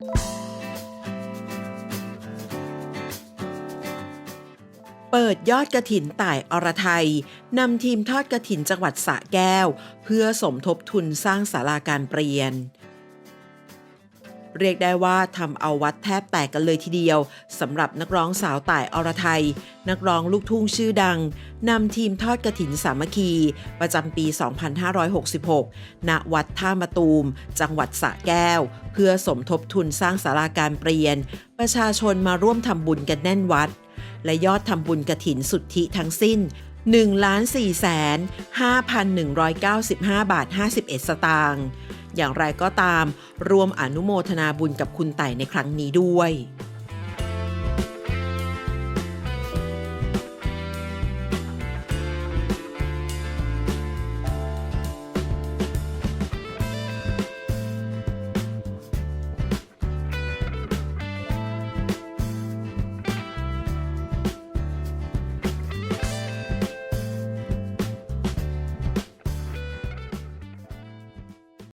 เปิดยอดกระถินต่ายอรไทยนำทีมทอดกระถินจังหวัดสระแก้ว เพื่อสมทบทุนสร้างศาลาการเปลี่ยน เรียกได้ว่าทำเอาวัดแทบแตกกันเลยทีเดียวสำหรับนักร้องสาวต่ายอรไทย นักร้องลูกทุ่งชื่อดังนำทีมทอดกระถินสามัคคี ประจำปี 2566 ณ วัดท่ามะตูม จังหวัดสระแก้ว เพื่อสมทบทุนสร้างศาลาการเปลี่ยน ประชาชนมาร่วมทำบุญกันแน่นวัด และยอดทำบุญกระถินสุทธิทั้งสิ้น1 4 5 1 9 5 บาท 51 สตางค์ อย่างไรก็ตามรวมอนุโมทนาบุญกับคุณไต่ในครั้งนี้ด้วย